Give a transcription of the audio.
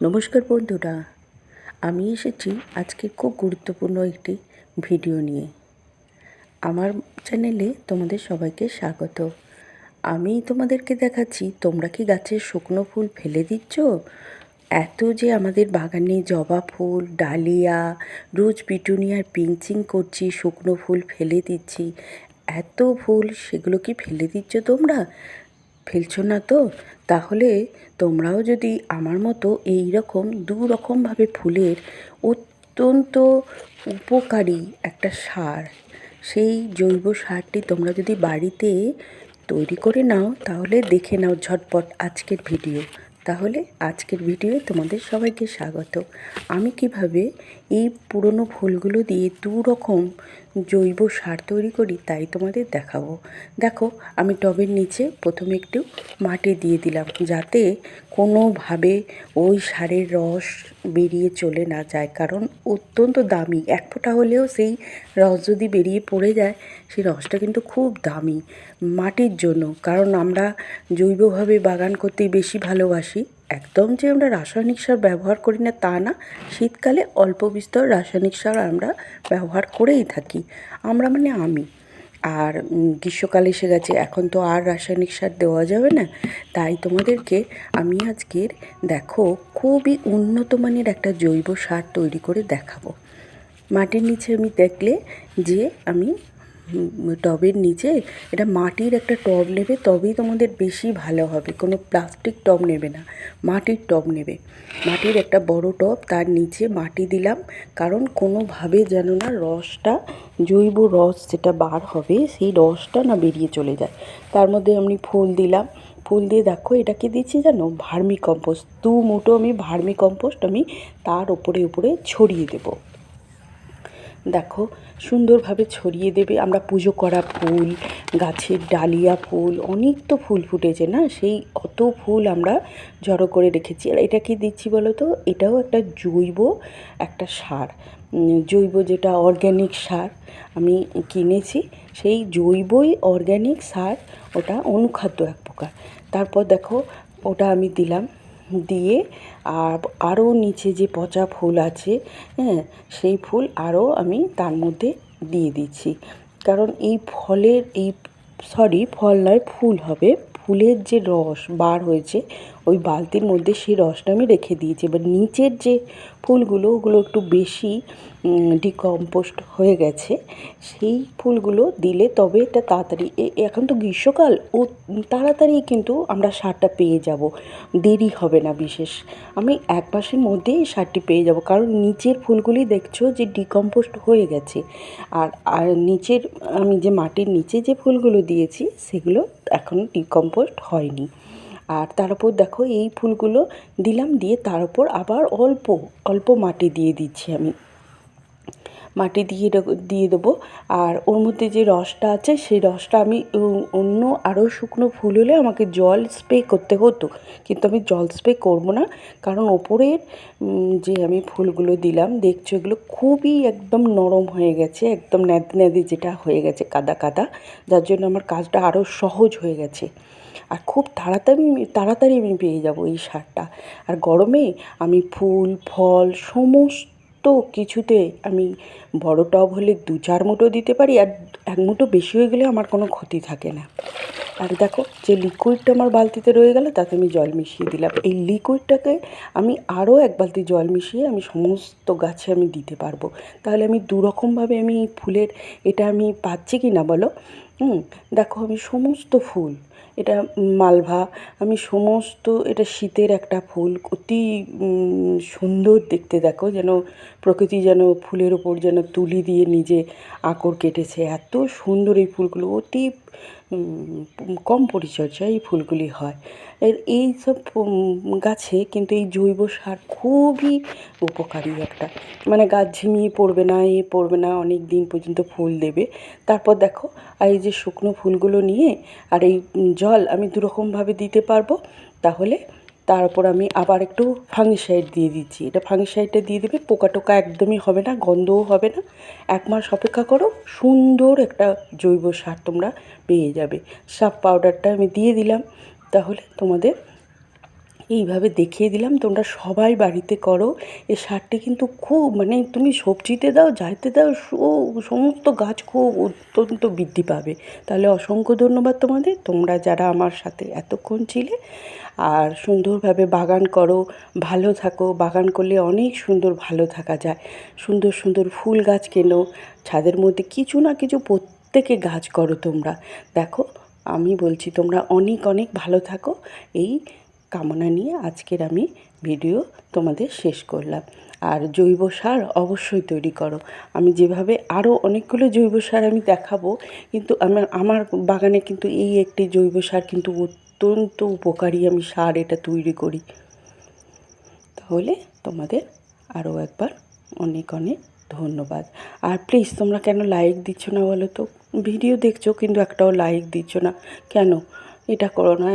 নমস্কার বন্ধুরা, আমি এসেছি আজকে খুব গুরুত্বপূর্ণ একটি ভিডিও নিয়ে। আমার চ্যানেলে তোমাদের সবাইকে স্বাগত। আমি তোমাদেরকে দেখাচ্ছি, তোমরা কি গাছের শুকনো ফুল ফেলে দিচ্ছ? এত যে আমাদের বাগানে জবা ফুল, ডালিয়া, রোজ পিটুনিয়ার পিঞ্চিং করছি, শুকনো ফুল ফেলে দিচ্ছি, এত ফুল সেগুলো কি ফেলে দিচ্ছ তোমরা? ফেলছো না তো? তাহলে তোমরাও যদি আমার মতো এই রকম দু রকমভাবে ফুলের অত্যন্ত উপকারী একটা সার, সেই জৈব সারটি তোমরা যদি বাড়িতে তৈরি করে নাও, তাহলে দেখে নাও ঝটপট আজকের ভিডিও। তাহলে আজকের ভিডিওয়ে তোমাদের সবাইকে স্বাগত। আমি কীভাবে এই পুরনো ফুলগুলো দিয়ে দু রকম জৈব সার তৈরি করি, তাই তোমাদের দেখাবো। দেখো, আমি টবের নিচে প্রথমে একটু মাটি দিয়ে দিলাম, যাতে কোনোভাবে ওই সারের রস বেরিয়ে চলে না যায়, কারণ অত্যন্ত দামি। এক ফোঁটা হলেও সেই রস যদি বেরিয়ে পড়ে যায়, সেই রসটা কিন্তু খুব দামি মাটির জন্য। কারণ আমরা জৈবভাবে বাগান করতেই বেশি ভালোবাসি। একদম যে আমরা রাসায়নিক সার ব্যবহার করি না তা না, শীতকালে অল্প বিস্তর রাসায়নিক সার আমরা ব্যবহার করেই থাকি। আমরা মানে আমি। আর গ্রীষ্মকাল এসে গেছে, এখন তো আর রাসায়নিক সার দেওয়া যাবে না। তাই তোমাদেরকে আমি আজকের, দেখো, খুবই উন্নত মানের একটা জৈব সার তৈরি করে দেখাবো। মাটির নিচে আমি দেখলে যে আমি টবের নিচে, এটা মাটির একটা টব নেবে, তবেই তোমাদের বেশি ভালো হবে। কোনো প্লাস্টিক টব নেবে না, মাটির টব নেবে। মাটির একটা বড় টব, তার নিচে মাটি দিলাম, কারণ কোনোভাবে যেন না রসটা, জৈব রস যেটা বার হবে, সেই রসটা না বেরিয়ে চলে যায়। তার মধ্যে আমি ফুল দিলাম। ফুল দিয়ে দেখো এটা কি দিচ্ছি জানো ভার্মি কম্পোস্ট। দু মুঠো আমি ভার্মি কম্পোস্ট আমি তার উপরে উপরে ছড়িয়ে দেবো। দেখো, সুন্দরভাবে ছড়িয়ে দেবে। আমরা পুজো করা ফুল, গাছের ডালিয়া ফুল, অনেক তো ফুল ফুটেছে না? সেই অত ফুল আমরা জড়ো করে রেখেছি। আর এটা কি দিচ্ছি বলো তো? এটাও একটা জৈব একটা সার। জৈব যেটা অর্গ্যানিক সার আমি কিনেছি, সেই জৈবই অর্গ্যানিক সার ওটা অনুখাদ্য এক প্রকার। তারপর দেখো, ওটা আমি দিলাম। দিয়ে আর আরও নিচে যে পচা ফুল আছে হ্যাঁ সেই ফুল আরও আমি তার মধ্যে দিয়ে দিচ্ছি। কারণ এই ফলের এই সরি ফল নয়, ফুল হবে। ফুলের যে রস বার হয়েছে, ওই বালতির মধ্যে সেই রসটা আমি রেখে দিয়েছি। এবার নিচের যে ফুলগুলো, ওগুলো একটু বেশি ডিকম্পোস্ট হয়ে গেছে। সেই ফুলগুলো দিলে তবে এটা তাড়াতাড়ি এখন তো গ্রীষ্মকাল, ও, তাড়াতাড়ি কিন্তু আমরা সারটা পেয়ে যাব। দেরি হবে না বিশেষ। আমি এক মাসের মধ্যেই সারটি পেয়ে যাব, কারণ নিচের ফুলগুলি দেখছ যে ডিকম্পোস্ট হয়ে গেছে। আর আর নিচের, আমি যে মাটির নিচে যে ফুলগুলো দিয়েছি, সেগুলো এখনও ডিকম্পোস্ট হয়নি। আর তার উপর দেখো এই ফুলগুলো দিলাম দিয়ে তার উপর আবার অল্প অল্প মাটি দিয়ে দিচ্ছি আমি। মাটি দিয়ে দিয়ে দেবো। আর ওর মধ্যে যে রসটা আছে, সেই রসটা আমি অন্য আরও শুকনো ফুল হলে আমাকে জল স্প্রে করতে হতো। কিন্তু আমি জল স্প্রে করব না, কারণ ওপরের যে আমি ফুলগুলো দিলাম, দেখছ এগুলো খুবই একদম নরম হয়ে গেছে, একদম ন্যাদ ন্যাদে যেটা হয়ে গেছে, কাদা কাদা, যার জন্য আমার কাজটা আরও সহজ হয়ে গেছে। আর খুব তাড়াতাড়ি তাড়াতাড়ি আমি পেয়ে যাব এই সারটা। আর গরমে আমি ফুল, ফল, সমস্ত কিছুতে আমি বড় টব হলে দু চার মুঠো দিতে পারি আর এক মুঠো বেশি হয়ে গেলে আমার কোনো ক্ষতি থাকে না। আর দেখো যে লিকুইডটা আমার বালতিতে রয়ে গেল তাতে আমি জল মিশিয়ে দিলাম। এই লিকুইডটাকে আমি আরও এক বালতি জল মিশিয়ে আমি সমস্ত গাছে আমি দিতে পারব। তাহলে আমি দুরকমভাবে আমি ফুলের এটা আমি পাচ্ছি কি না বলো? হুম, দেখো আমি সমস্ত ফুল, এটা মালভা, আমি সমস্ত, এটা শীতের একটা ফুল, অতি সুন্দর দেখতে দেখো, যেন প্রকৃতি যেন ফুলের ওপর যেন তুলি দিয়ে নিজে আকর কেটেছে। এত সুন্দর এই ফুলগুলো, অতি কম পরিচর্যায় এই ফুলগুলি হয়। এর এই সব গাছে কিন্তু এই জৈব সার খুবই উপকারী একটা। মানে গাছ ঝিমিয়ে পড়বে না, এ পড়বে না, অনেক দিন পর্যন্ত ফুল দেবে। তারপর দেখো, আর এই যে শুকনো ফুলগুলো নিয়ে, আর এই জল আমি দুরকমভাবে দিতে পারব, তাহলে তারপর আমি আবার একটু ফাঙ্গিসাইড দিয়ে দিচ্ছি। এটা ফাঙ্গিসাইডটা দিয়ে দেবে পোকা টোকা একদমই হবে না, গন্ধও হবে না। এক মাস অপেক্ষা করো, সুন্দর একটা জৈব সার তোমরা পেয়ে যাবে। সাপ পাউডারটা আমি দিয়ে দিলাম। তাহলে তোমাদের এইভাবে দেখিয়ে দিলাম। তোমরা সবাই বাড়িতে করো। এই সারটি কিন্তু খুব মানে তুমি সবজিতে দাও, যাইতে দাও সমস্ত গাছ খুব অত্যন্ত বৃদ্ধি পাবে। তাহলে অসংখ্য ধন্যবাদ তোমাদের। তোমরা যারা আমার সাথে এতক্ষণ ছিলে, আর সুন্দরভাবে বাগান করো, ভালো থাকো। বাগান করলে অনেক সুন্দর ভালো থাকা যায়। সুন্দর সুন্দর ফুল গাছ কেনো। ছাদের মধ্যে কিছু না কিছু প্রত্যেকে গাছ করো তোমরা। দেখো আমি বলছি, তোমরা অনেক অনেক ভালো থাকো। এই কামনা নিয়ে আজকের আমি ভিডিও তোমাদের শেষ করলাম। আর জৈব সার অবশ্যই তৈরি করো। আমি যেভাবে আরও অনেকগুলো জৈব সার আমি দেখাবো, কিন্তু আমার আমার বাগানে কিন্তু এই একটি জৈব সার কিন্তু অত্যন্ত উপকারী আমি সার এটা তৈরি করি। তাহলে তোমাদের আরও একবার অনেক অনেক ধন্যবাদ। আর প্লিজ তোমরা কেন লাইক দিচ্ছ না বলো তো? ভিডিও দেখছ কিন্তু একটাও লাইক দিচ্ছ না। কেন? এটা করো না।